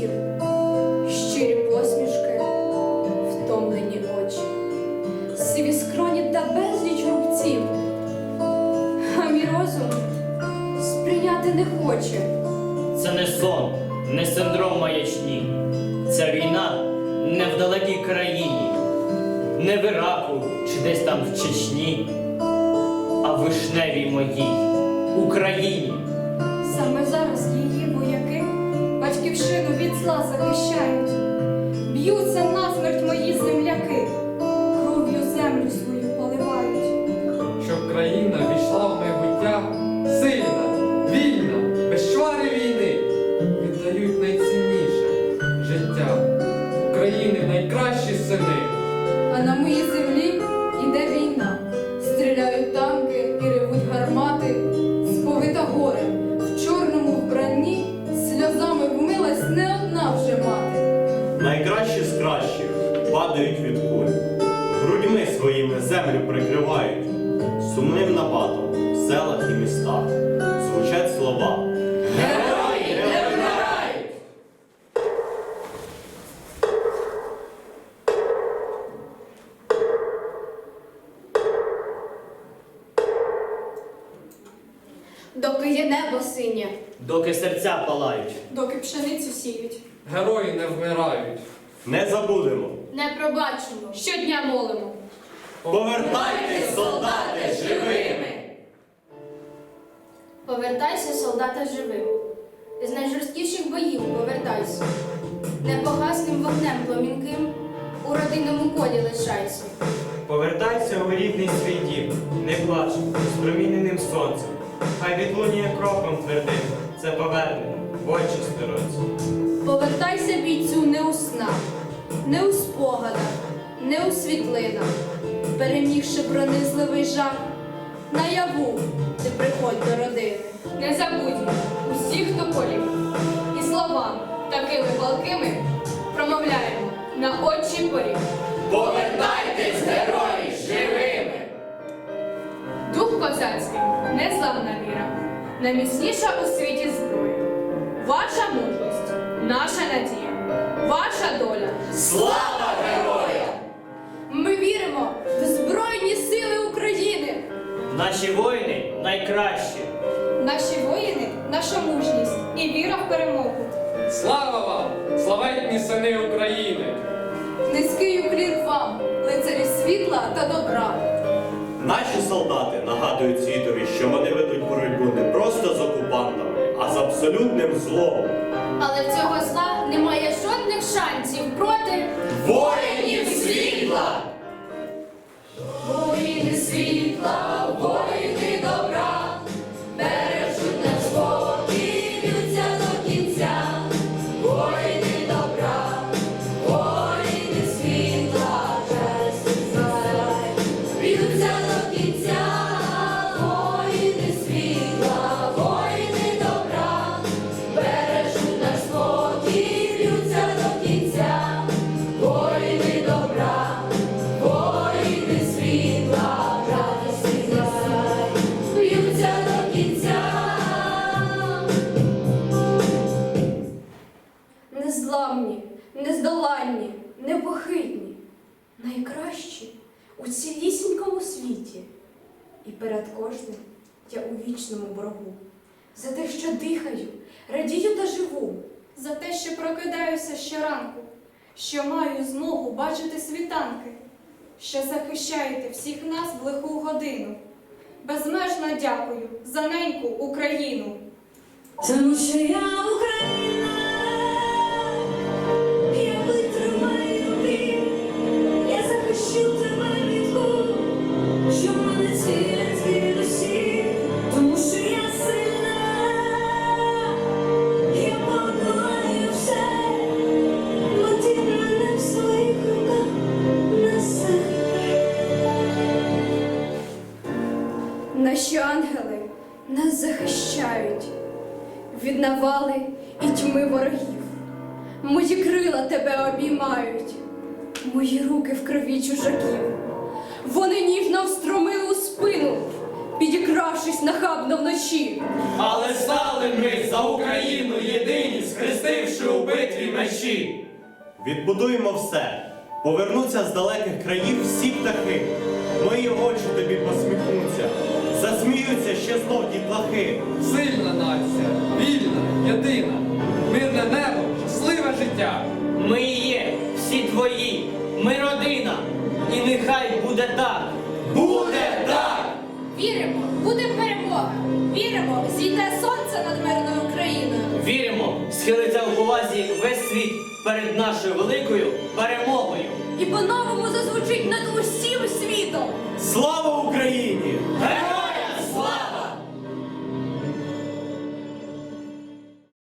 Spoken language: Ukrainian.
сміхів, щирі посмішки, втомлені очі, сиві скроні та безліч рубців, а мій розум сприйняти не хоче. Це не сон, не синдром маячні, Це війна не в далекій країні, не в Іраку чи десь там в Чечні, а в вишневій моїй Україні. Саме зараз її вояки батьківщину від зла захищають. Б'ються насмерть мої земляки, кров'ю землю свою поливають. щоб країна війшла в майбуття сильна, вільна, без чвари війни. Віддають найцінніше життя України найкращі сини. А на моїй землі землю прикривають, сумним нападом в селах і містах звучать слова. Герої не вмирають! Доки є небо синє, Доки серця палають. доки пшеницю сіють. Герої не вмирають. Не забудемо! Не пробачимо, щодня молимо. Повертайтесь, солдати, живими! Повертайся, солдата, живим. З найжорсткіших боїв повертайся. Непогасним вогнем пломінким у родинному колі лишайся. Повертайся у рідний свій дім, не плач з проміненим сонцем. Хай відлунює кроком твердим, це повернення в очі стороці. Повертайся бійцю не у снах, не у спогадах, не у світлинах, перемігши пронизливий жах, наяву ти приходь до родини. Не забудьмо усіх тополів і словами такими палкими промовляємо на очі порі. Повертайтесь, герої, живими! Дух козацький незламна віра, найміцніша у світі зброя. Ваша мужність, наша надія, ваша доля. Слава героям! Ми віримо в. Наші воїни найкращі. Наші воїни, наша мужність і віра в перемогу. Слава вам, славетні сини України! Низький уклін вам, лицарі світла та добра. Наші солдати нагадують світові, що вони ведуть боротьбу не просто з окупантами, а з абсолютним злом. Але в цього зла немає жодних шансів проти Воїнів світла! воїни світла, у цілісінькому світі. І перед кожним я у вічному боргу. За те, що дихаю, радію та живу. За те, що прокидаюся щоранку, що маю змогу бачити світанки, що захищаєте всіх нас в лиху годину. Безмежно дякую за неньку Україну. Тому що я Україна, Наші ангели нас захищають від навали і тьми ворогів. Мої крила тебе обіймають, мої руки в крові чужаків. Вони ніжно встромили у спину, підікравшись нахабно вночі. Але стали ми за Україну єдині, схрестивши у битві мечі. Відбудуємо все, Повернуться з далеких країв всі птахи. Мої очі тобі посміхнуться, засміються ще знов дітлахи. Сильна нація, вільна, єдина, мирне небо, щасливе життя. Ми є всі твої, ми родина, і нехай буде так. Перед нашою великою перемогою. І по-новому зазвучить над усім світом. Слава Україні! Героям!